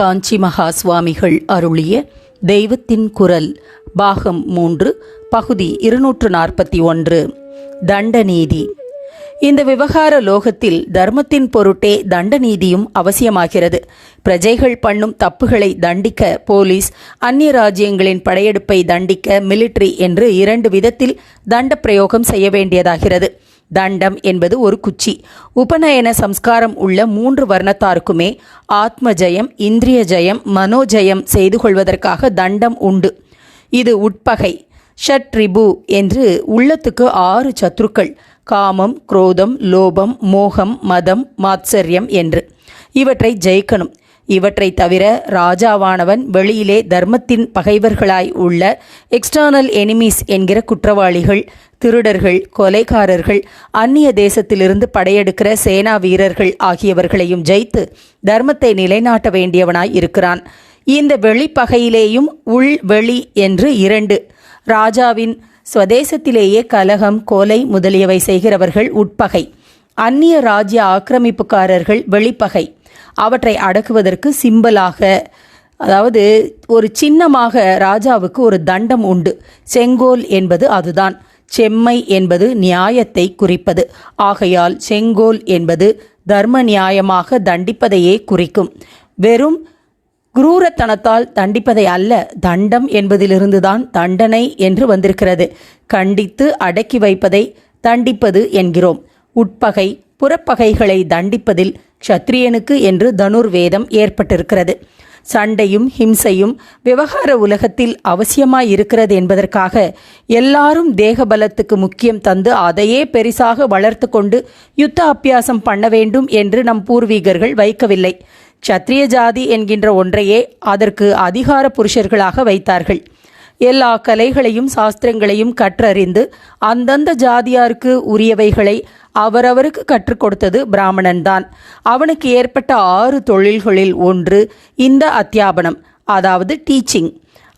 காஞ்சி மகா சுவாமிகள் அருளிய தெய்வத்தின் குரல் பாகம் மூன்று பகுதி இருநூற்று நாற்பத்தி ஒன்று தண்டநீதி. இந்த விவகார லோகத்தில் தர்மத்தின் பொருட்டே தண்டநீதியும் அவசியமாகிறது. பிரஜைகள் பண்ணும் தப்புகளை தண்டிக்க போலீஸ் அந்நிய ராஜ்யங்களின் படையெடுப்பை தண்டிக்க மிலிட்ரி என்று இரண்டு விதத்தில் தண்ட பிரயோகம் செய்ய வேண்டியதாகிறது. தண்டம் என்பது ஒரு குச்சி. உபநயன சம்ஸ்காரம் உள்ள மூன்று வர்ணத்தாருக்குமே ஆத்ம ஜெயம் இந்திரிய ஜெயம் மனோஜயம் செய்து கொள்வதற்காக தண்டம் உண்டு. இது உட்பகை ஷட்ரிபு என்று உள்ளத்துக்கு ஆறு சத்ருக்கள் காமம் குரோதம் லோபம் மோகம் மதம் மாத்சரியம் என்று. இவற்றை ஜெயிக்கணும். இவற்றை தவிர ராஜாவானவன் வெளியிலே தர்மத்தின் பகைவர்களாய் உள்ள எக்ஸ்டர்னல் எனிமீஸ் என்கிற குற்றவாளிகள் திருடர்கள் கொலைகாரர்கள் அந்நிய தேசத்திலிருந்து படையெடுக்கிற சேனா வீரர்கள் ஆகியவர்களையும் ஜெயித்து தர்மத்தை நிலைநாட்ட வேண்டியவனாய் இருக்கிறான். இந்த வெளிப்பகையிலேயும் உள் வெளி என்று இரண்டு. ராஜாவின் ஸ்வதேசத்திலேயே கலகம் கொலை முதலியவை செய்கிறவர்கள் உட்பகை. அந்நிய ராஜ்ய ஆக்கிரமிப்புக்காரர்கள் வெளிப்பகை. அவற்றை அடக்குவதற்கு சிம்பலாக அதாவது ஒரு சின்னமாக ராஜாவுக்கு ஒரு தண்டம் உண்டு. செங்கோல் என்பது அதுதான். செம்மை என்பது நியாயத்தை குறிப்பது. ஆகையால் செங்கோல் என்பது தர்ம நியாயமாக தண்டிப்பதையே குறிக்கும். வெறும் குரூரத்தனத்தால் தண்டிப்பதை அல்ல தண்டம் என்பதிலிருந்துதான் தண்டனை என்று வந்திருக்கிறது. கண்டித்து அடக்கி வைப்பதை தண்டிப்பது என்கிறோம். உட்பகை புறப்பகைகளை தண்டிப்பதில் க்ஷத்ரியனுக்கு என்று தனுர்வேதம் ஏற்பட்டிருக்கிறது. சண்டையும் ஹிம்சையும் விவகார உலகத்தில் அவசியமாய் இருக்கிறது என்பதற்காக எல்லாரும் தேகபலத்துக்கு முக்கியம் தந்து அதையே பெரிசாக வளர்த்து கொண்டு யுத்த அபியாசம் பண்ண வேண்டும் என்று நம் பூர்வீகர்கள் வைக்கவில்லை. சத்திரிய ஜாதி என்கின்ற ஒன்றையே அதற்கு அதிகார புருஷர்களாக வைத்தார்கள். எல்லா கலைகளையும் சாஸ்திரங்களையும் கற்றறிந்து அந்தந்த ஜாதியாருக்கு உரியவைகளை அவரவருக்கு கற்றுக் கொடுத்தது பிராமணன்தான் அவனுக்கு ஏற்பட்ட ஆறு தொழில்களில் ஒன்று இந்த அத்தியாபனம் அதாவது டீச்சிங்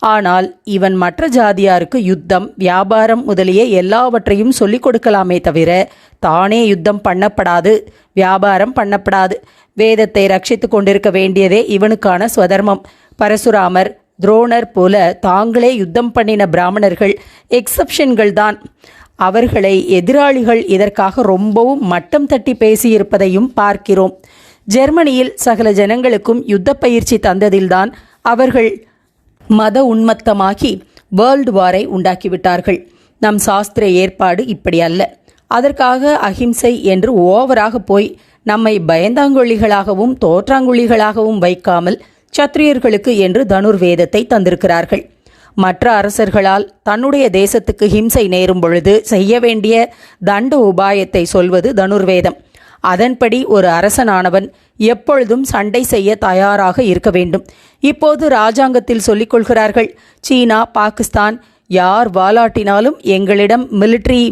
ஆனால் இவன் மற்ற ஜாதியாருக்கு யுத்தம் வியாபாரம் முதலிய எல்லாவற்றையும் சொல்லிக் கொடுக்கலாமே தவிர தானே யுத்தம் பண்ணப்படாது வியாபாரம் பண்ணப்படாது. வேதத்தை ரட்சித்து கொண்டிருக்க வேண்டியதே இவனுக்கான ஸ்வதர்மம். பரசுராமர் துரோணர் போல தாங்களே யுத்தம் பண்ணின பிராமணர்கள் எக்ஸப்ஷன்கள் தான் அவர்களை எதிராளிகள் இதற்காக ரொம்பவும் மட்டம் தட்டி பேசியிருப்பதையும் பார்க்கிறோம். ஜெர்மனியில் சகல ஜனங்களுக்கும் யுத்த பயிற்சி தந்ததில்தான் அவர்கள் மத உன்மத்தமாகி வேர்ல்டு வாரை உண்டாக்கிவிட்டார்கள். நம் சாஸ்திர ஏற்பாடு இப்படி அல்ல. அதற்காக அஹிம்சை என்று ஓவராக போய் நம்மை பயந்தாங்கொழிகளாகவும் தோற்றாங்குழிகளாகவும் வைக்காமல் சத்திரியர்களுக்கு என்று தனுர்வேதத்தை தந்திருக்கிறார்கள். மற்ற அரசர்களால் தன்னுடைய தேசத்துக்கு ஹிம்சை நேரும் பொழுது செய்ய வேண்டிய தண்ட உபாயத்தை சொல்வது தனுர்வேதம். அதன்படி ஒரு அரசனானவன் எப்பொழுதும் சண்டை செய்ய தயாராக இருக்க வேண்டும். இப்போது ராஜாங்கத்தில் சொல்லிக் கொள்கிறார்கள் சீனா பாகிஸ்தான் யார் வாலாட்டினாலும் எங்களிடம் மிலிட்ரி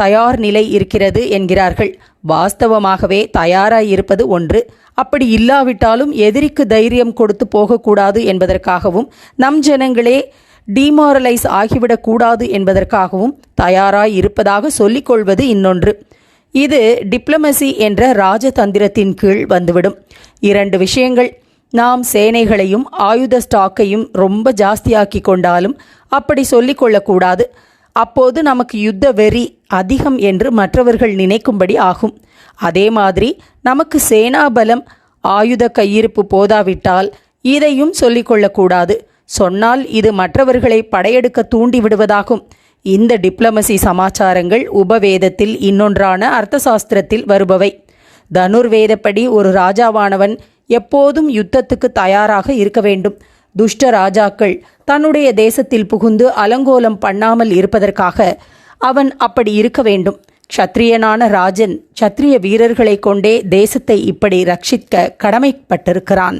தயார் நிலை இருக்கிறது என்கிறார்கள். வாஸ்தவமாகவே தயாராய் இருப்பது ஒன்று. அப்படி இல்லாவிட்டாலும் எதிரிக்கு தைரியம் கொடுத்து போகக்கூடாது என்பதற்காகவும் நம் ஜனங்களே டிமாரலைஸ் ஆகிவிடக்கூடாது என்பதற்காகவும் தயாராய் இருப்பதாக சொல்லிக்கொள்வது இன்னொன்று. இது டிப்ளமசி என்ற ராஜதந்திரத்தின் கீழ் வந்துவிடும். இரண்டு விஷயங்கள். நாம் சேனைகளையும் ஆயுத ஸ்டாக்கையும் ரொம்ப ஜாஸ்தியாக்கி கொண்டாலும் அப்படி சொல்லிக்கொள்ளக்கூடாது அப்போது நமக்கு யுத்த வெறி அதிகம் என்று மற்றவர்கள் நினைக்கும்படி ஆகும். அதே மாதிரி நமக்கு சேனாபலம் ஆயுத கையிருப்பு போதாவிட்டால் இதையும் சொல்லிக்கொள்ளக்கூடாது சொன்னால் இது மற்றவர்களை படையெடுக்க தூண்டி விடுவதாகும். இந்த டிப்ளமசி சமாச்சாரங்கள் உபவேதத்தில் இன்னொன்றான அர்த்தசாஸ்திரத்தில் வருபவை. தனுர்வேதப்படி ஒரு ராஜாவானவன் எப்போதும் யுத்தத்துக்கு தயாராக இருக்க வேண்டும். துஷ்ட ராஜாக்கள் தன்னுடைய தேசத்தில் புகுந்து அலங்கோலம் பண்ணாமல் இருப்பதற்காக அவன் அப்படி இருக்க வேண்டும். க்ஷத்ரியனான ராஜன் க்ஷத்ரிய வீரர்களை கொண்டே தேசத்தை இப்படி ரட்சிக்க கடமைப்பட்டிருக்கிறான்.